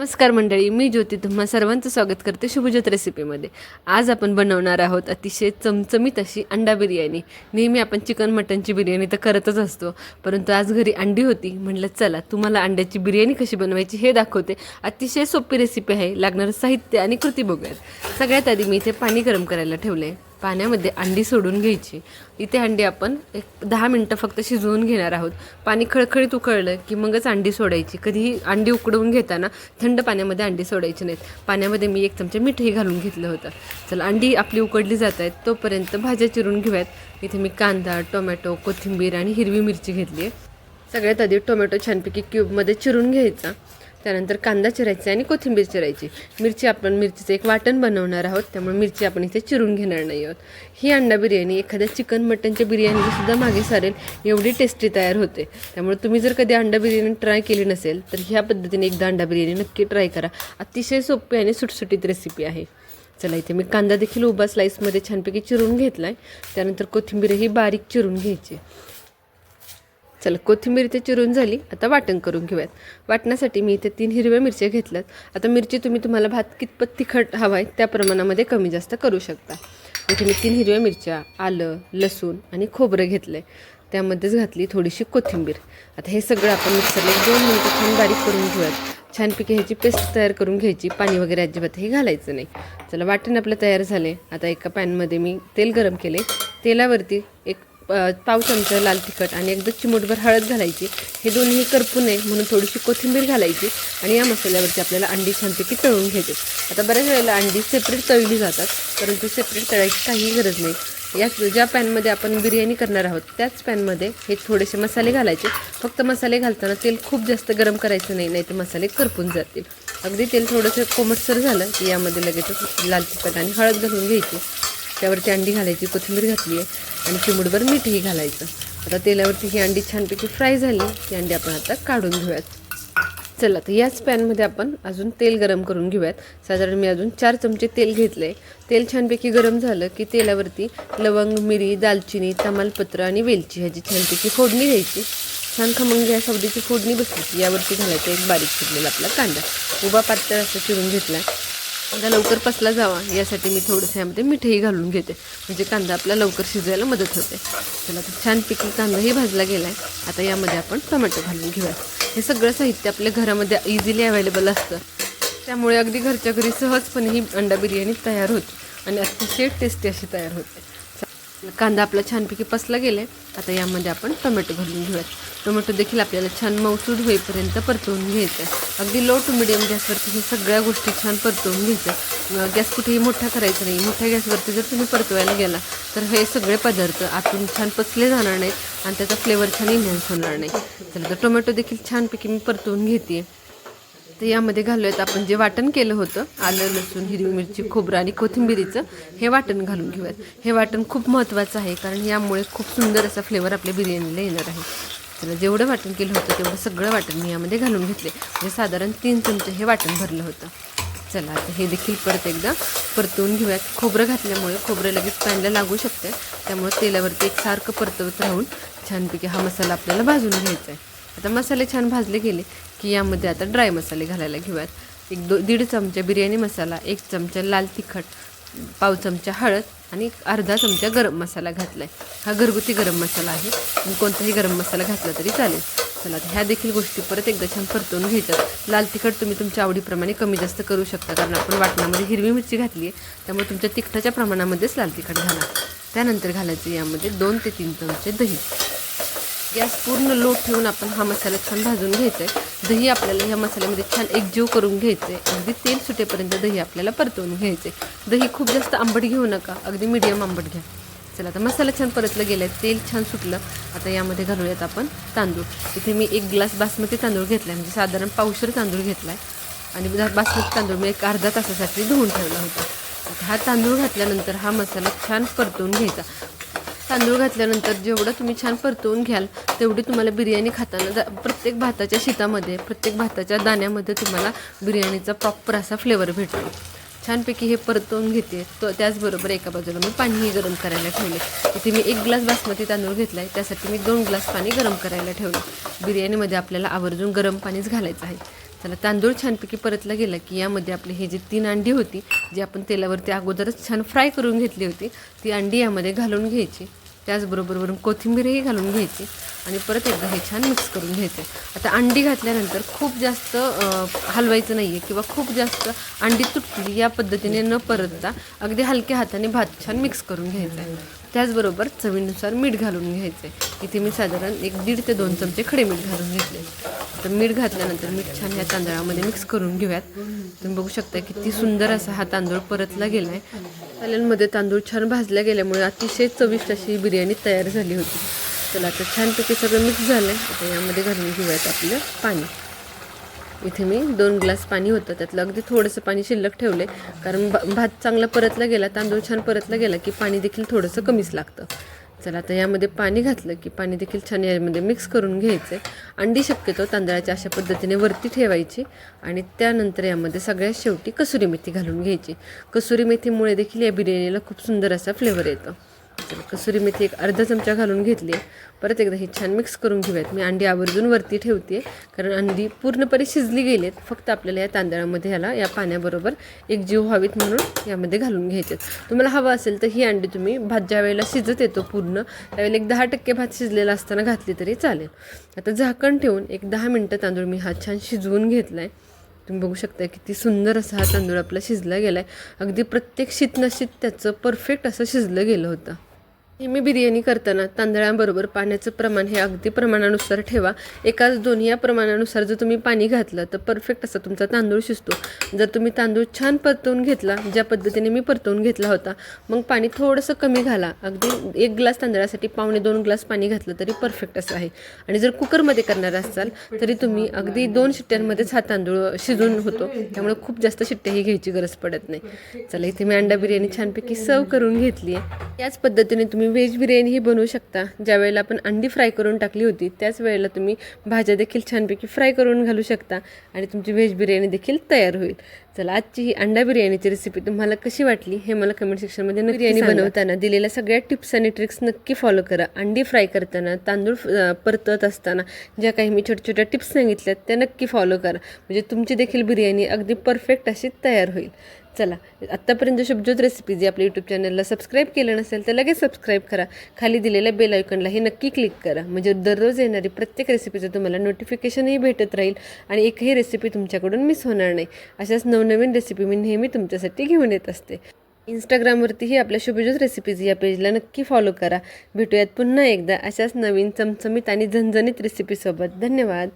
नमस्कार मंडळी मी ज्योती तुम्हा सर्वांचं स्वागत करते शुभज्योत रेसिपीमध्ये आज आपण बनवणार आहोत अतिशय चमचमीत अशी अंडा बिर्याणी. नेहमी आपण चिकन मटनची बिर्याणी तर करतच असतो परंतु आज घरी अंडी होती. म्हटलं चला तुम्हाला अंड्याची बिर्याणी कशी बनवायची हे दाखवते. अतिशय सोपी रेसिपी आहे लागणारं साहित्य आणि कृती बघूयात. सगळ्यात आधी मी इथे पाणी गरम करायला ठेवलं आहे पाण्यामध्ये अंडी सोडून घ्यायची. इथे अंडी आपण एक दहा मिनटं फक्त शिजवून घेणार आहोत. पाणी खळखळीत उकळलं की मगच अंडी सोडायची. कधीही अंडी उकडवून घेताना थंड पाण्यामध्ये अंडी सोडायची नाहीत. पाण्यामध्ये मी एक चमचा मीठही घालून घेतलं होतं. चला अंडी आपली उकडली जात आहेत. तोपर्यंत भाज्या चिरून घेऊयात. इथे मी कांदा टोमॅटो कोथिंबीर आणि हिरवी मिरची घेतली आहे. सगळ्यात आधी टोमॅटो छानपैकी क्यूबमध्ये चिरून घ्यायचा. त्यानंतर कांदा चिरायचा आणि कोथिंबीर चिरायची. मिरची आपण मिरचीचं एक वाटण बनवणार आहोत. त्यामुळे मिरची आपण इथे चिरून घेणार नाही आहोत. ही अंडा बिर्याणी एखाद्या चिकन मटनच्या बिर्याणीसुद्धा मागे सारेल. एवढी टेस्टी तयार होते. त्यामुळे तुम्ही जर कधी अंडा बिर्याणी ट्राय केली नसेल तर ह्या पद्धतीने एकदा अंडा बिर्याणी नक्की ट्राय करा. अतिशय सोपी आणि सुटसुटीत रेसिपी आहे. चला इथे मी कांदा देखील उभा स्लाईसमध्ये छानपैकी चिरून घेतला आहे त्यानंतर कोथिंबीरही बारीक चिरून घ्यायची चला कोथिंबीर इथे चिरून झाली. आता वाटण करून घेऊयात. वाटण्यासाठी मी इथे तीन हिरव्या मिरच्या घेतल्यात. आता मिरची तुम्ही तुम्हाला भात कितपत तिखट हवा आहे त्या प्रमाणामध्ये कमी जास्त करू शकता. इथे मी तीन हिरव्या मिरच्या आलं लसूण आणि खोबरं घेतलं आहे त्यामध्येच घातली थोडीशी कोथिंबीर. आता हे सगळं आपण मिक्सरला एक दोन मिनटं छान बारीक करून घेऊयात. छानपैकी ह्याची पेस्ट तयार करून घ्यायची. पाणी वगैरे अजिबातही घालायचं नाही. चला वाटण आपलं तयार झाले आता एका पॅनमध्ये मी तेल गरम केले तेलावरती एक पाव चमचा लाल तिखट आणि एकदा चिमूटभर हळद घालायची. हे दोन्ही करपू नये म्हणून थोडीशी कोथिंबीर घालायची आणि या मसाल्यावरती आपल्याला अंडी छानपैकी तळून घ्यायची. आता बऱ्याच वेळेला अंडी सेपरेट तळली जातात परंतु सेपरेट तळायची काहीही गरज नाही. या ज्या पॅनमध्ये आपण बिर्याणी करणार आहोत त्याच पॅनमध्ये हे थोडेसे मसाले घालायचे. फक्त मसाले घालताना तेल खूप जास्त गरम करायचं नाही नाही तर मसाले करपून जातील. अगदी तेल थोडंसं कोमटसर झालं की यामध्ये लगेचच लाल तिखट आणि हळद घालून घ्यायची. त्यावरती अंडी घालायची कोथिंबीर घातली आहे आणि चिमुडभर मीठही घालायचं. आता तेलावरती ही अंडी छानपैकी फ्राय झाली. ती अंडी आपण आता काढून घेऊयात. चला तर याच पॅनमध्ये आपण अजून तेल गरम करून घेऊयात. साधारण मी अजून चार चमचे तेल घेतलं आहे तेल छानपैकी गरम झालं की तेलावरती लवंग मिरी दालचिनी तमालपत्र आणि वेलची ह्याची छानपैकी फोडणी द्यायची. छान खमंग गॅस अवधीची फोडणी बसली यावरती घालायचा एक बारीक चिरलेला आपला कांदा. उभा पातळ असं चिरून घेतला. कांदा लवकर पसला जावा. यासाठी मी थोडंसं यामध्ये मिठही घालून घेते. म्हणजे कांदा आपला लवकर शिजवायला मदत होते. चला तर छानपैकी कांदाही भाजला गेला आहे आता यामध्ये आपण टोमॅटो घालून घेऊया हे सगळं साहित्य आपल्या घरामध्ये इझिली अवेलेबल असतं. त्यामुळे अगदी घरच्या घरी सहजपणे ही अंडा बिर्याणी तयार होते. आणि अतिशय टेस्टी अशी तयार होते. कांदा आपला छानपैकी पसला गेला आता यामध्ये आपण टोमॅटो घालून घेऊयात. टोमॅटो देखील आपल्याला छान मौसूद होईपर्यंत परतवून घ्यायचं आहे अगदी लो टू मिडियम गॅसवरती हे सगळ्या गोष्टी छान परतवून घ्यायचं गॅस कुठेही मोठा करायचा नाही. मोठ्या गॅसवरती जर तुम्ही परतवायला गेला तर हे सगळे पदार्थ आतून छान पचले जाणार नाहीत आणि त्याचा फ्लेवर छान इन्हान्स होणार नाही. तर टोमॅटो देखील छानपैकी मी परतवून घेते तर यामध्ये घालूयात. आपण जे वाटण केलं होतं आलं लसूण हिरवी मिरची खोबरं आणि कोथिंबिरीचं हे वाटण घालून घेऊयात. हे वाटण खूप महत्त्वाचं आहे कारण यामुळे खूप सुंदर असा फ्लेवर आपल्या बिर्याणीला येणार आहे. चला जेवढं वाटण केलं होतं तेवढं सगळं वाटण मी यामध्ये घालून घेतले. म्हणजे साधारण तीन चमचे हे वाटण भरलं होतं. चला आता हे देखील परत एकदा परतवून घेऊयात. खोबरं घातल्यामुळे खोबरं लगेच पॅनला लागू शकते. त्यामुळे तेलावरती एक सारखं परतवत राहून छानपैकी हा मसाला आपल्याला भाजून घ्यायचा आहे. आता मसाले छान भाजले गेले की यामध्ये आता ड्राय मसाले घालायला घेऊयात. एक दो दीड चमचा बिर्याणी मसाला एक चमचा लाल तिखट पाव चमचा हळद आणि अर्धा चमचा गरम मसाला घातला आहे हा घरगुती गरम मसाला आहे. आणि कोणताही गरम मसाला घातला तरी चालेल. चला ह्या देखील गोष्टी परत एकदा छान परतवून घ्यायच्यात. लाल तिखट तुम्ही तुमच्या आवडीप्रमाणे कमी जास्त करू शकता कारण आपण वाटणामध्ये हिरवी मिरची घातली आहे. त्यामुळे तुमच्या तिखटाच्या प्रमाणामध्येच लाल तिखट घाला. त्यानंतर घालायचं यामध्ये दोन ते तीन चमचे दही. गॅस पूर्ण लो ठेवून आपण हा मसाला छान भाजून घ्यायचा आहे दही आपल्याला ह्या मसाल्यामध्ये छान एकजीव करून घ्यायचं आहे अगदी तेल सुटेपर्यंत दही आपल्याला परतवून घ्यायचं आहे दही खूप जास्त आंबट घेऊ नका. अगदी मीडियम आंबट घ्या. चला आता मसाला छान परतलं गेला आहे तेल छान सुटलं. आता यामध्ये घालूयात आपण तांदूळ. इथे मी एक ग्लास बासमती तांदूळ घेतला आहे म्हणजे साधारण पावशर तांदूळ घेतला आहे आणि बासमती तांदूळ मी एक अर्धा तासासाठी धुवून ठेवला होता. हा तांदूळ घातल्यानंतर हा मसाला छान परतवून घ्यायचा. तांदूळ घातल्यानंतर जेवढं तुम्ही छान परतवून घ्याल तेवढी तुम्हाला बिर्याणी खाताना जा- प्रत्येक भाताच्या शीतामध्ये प्रत्येक भाताच्या दाण्यामध्ये तुम्हाला बिर्याणीचा प्रॉपर असा फ्लेवर भेटतो. छानपैकी हे परतवून घेते. तो त्याचबरोबर एका बाजूला मी पाणीही गरम करायला ठेवले. इथे मी एक ग्लास बासमती तांदूळ घेतला आहे त्यासाठी मी दोन ग्लास पाणी गरम करायला ठेवलं. बिर्याणीमध्ये आपल्याला आवर्जून गरम पाणीच घालायचं आहे. चला तांदूळ छानपैकी परतला गेला की यामध्ये आपली हे जी तीन अंडी होती जी आपण तेलावरती अगोदरच छान फ्राय करून घेतली होती ती अंडी यामध्ये घालून घ्यायची. त्याचबरोबर वरून कोथिंबीरही घालून घ्यायची आणि परत एकदा हे छान मिक्स करून घ्यायचं. आता अंडी घातल्यानंतर खूप जास्त हलवायचं नाही आहे किंवा खूप जास्त अंडी तुटली या पद्धतीने न परतता अगदी हलक्या हाताने भात छान मिक्स करून घ्यायचा आहे. त्याचबरोबर चवीनुसार मीठ घालून घ्यायचं आहे. इथे मी साधारण एक दीड ते दोन चमचे खडे मीठ घालून घेतले. तर मीठ घातल्यानंतर मीठ छान ह्या तांदळामध्ये मिक्स करून घेऊयात. तुम्ही बघू शकता किती सुंदर असा हा तांदूळ परतला गेला आहे पाल्यांमध्ये तांदूळ छान भाजल्या गेल्यामुळे अतिशय चविष्ट अशी बिर्याणी तयार झाली होती. चला आता छानपैकी सगळं मिक्स झालं आहे आता यामध्ये घालून घेऊयात आपलं पाणी. इथे मी दोन ग्लास पाणी होतं. त्यातलं अगदी थोडंसं पाणी शिल्लक ठेवलं आहे कारण भात चांगला परतला गेला तांदूळ छान परतला गेला की पाणी देखील थोडंसं कमीच लागतं. चला आता यामध्ये पाणी घातलं की पाणी देखील छान यामध्ये मिक्स करून घ्यायचं आहे अंडी शक्यतो तांदळाच्या अशा पद्धतीने वरती ठेवायची आणि त्यानंतर यामध्ये सगळ्यात शेवटी कसुरी मेथी घालून घ्यायची. कसुरी मेथीमुळे देखील या बिर्याणीला खूप सुंदर असा फ्लेवर येतो. चला कसुरी मेथी एक अर्धा चमचा घालून घेतली आहे. परत एकदा हे छान मिक्स करून घेऊयात. मी अंडी आवर्जून वरती ठेवते. कारण अंडी पूर्णपणे शिजली गेली आहेत फक्त आपल्याला या तांदळामध्ये ह्याला या पाण्याबरोबर एक जीव व्हावीत म्हणून यामध्ये घालून घ्यायचे तुम्हाला हवं असेल तर ही अंडी तुम्ही भात ज्या वेळेला शिजत येतो पूर्ण त्यावेळेला एक दहा टक्के भात शिजलेला असताना घातली तरी चालेल. आता झाकण ठेवून एक दहा मिनटं तांदूळ मी हा छान शिजवून घेतला आहे तुम्ही बघू शकता किती सुंदर असा हा तांदूळ आपला शिजला गेला आहे अगदी प्रत्येक शीतनशीत त्याचं परफेक्ट असं शिजलं गेलं होतं. नेहमी बिर्याणी करताना तांदळाबरोबर पाण्याचं प्रमाण हे अगदी प्रमाणानुसार ठेवा. एकाच दोन्ही या प्रमाणानुसार जर तुम्ही पाणी घातलं तर परफेक्ट असा तुमचा तांदूळ शिजतो. जर तुम्ही तांदूळ छान परतवून घेतला ज्या पद्धतीने मी परतवून घेतला होता मग पाणी थोडंसं कमी घाला. अगदी एक ग्लास तांदळासाठी पावणे दोन ग्लास पाणी घातलं तरी परफेक्ट असं आहे. आणि जर कुकरमध्ये करणार असाल तरी तुम्ही अगदी दोन शिट्ट्यांमध्येच हा तांदूळ शिजून होतो. त्यामुळे खूप जास्त शिट्ट्याही घ्यायची गरज पडत नाही. चला इथे मी अंडा बिर्याणी छानपैकी सर्व करून घेतली आहे याच पद्धतीने तुम्ही व्हेज बिर्याणी ही बनवू शकता. ज्या वेळेला आपण अंडी फ्राय करून टाकली होती त्याच वेळेला तुम्ही भाज्या देखील छानपैकी फ्राय करून घालू शकता आणि तुमची व्हेज बिर्याणी देखील तयार होईल. चला आजची ही अंडा बिर्याणीची रेसिपी तुम्हाला कशी वाटली हे मला कमेंट सेक्शनमध्ये बिर्याणी बनवताना दिलेल्या सगळ्या टिप्स आणि ट्रिक्स नक्की फॉलो करा. अंडी फ्राय करताना तांदूळ परतत असताना ज्या काही मी छोट्या छोट्या टिप्स सांगितल्यात त्या नक्की फॉलो करा. म्हणजे तुमची देखील बिर्याणी अगदी परफेक्ट अशी तयार होईल. चला आत्तापर्यंत शुभज्योत रेसिपीज आपल्या यूट्यूब चॅनलला सबस्क्राईब केलं नसेल तर लगेच सबस्क्राईब करा. खाली दिलेल्या बेल आयकॉनलाही नक्की क्लिक करा. म्हणजे दररोज येणारी प्रत्येक रेसिपीचं तुम्हाला नोटिफिकेशनही भेटत राहील आणि एकही रेसिपी तुमच्याकडून मिस होणार नाही. अशाच नवनवीन रेसिपी मी नेहमी तुमच्यासाठी घेऊन येत असते. इंस्टाग्रामवरतीही आपल्या शुभज्योत रेसिपीज या पेजला नक्की फॉलो करा. भेटूयात पुन्हा एकदा अशाच नवीन चमचमीत आणि झणझणीत रेसिपीसोबत धन्यवाद.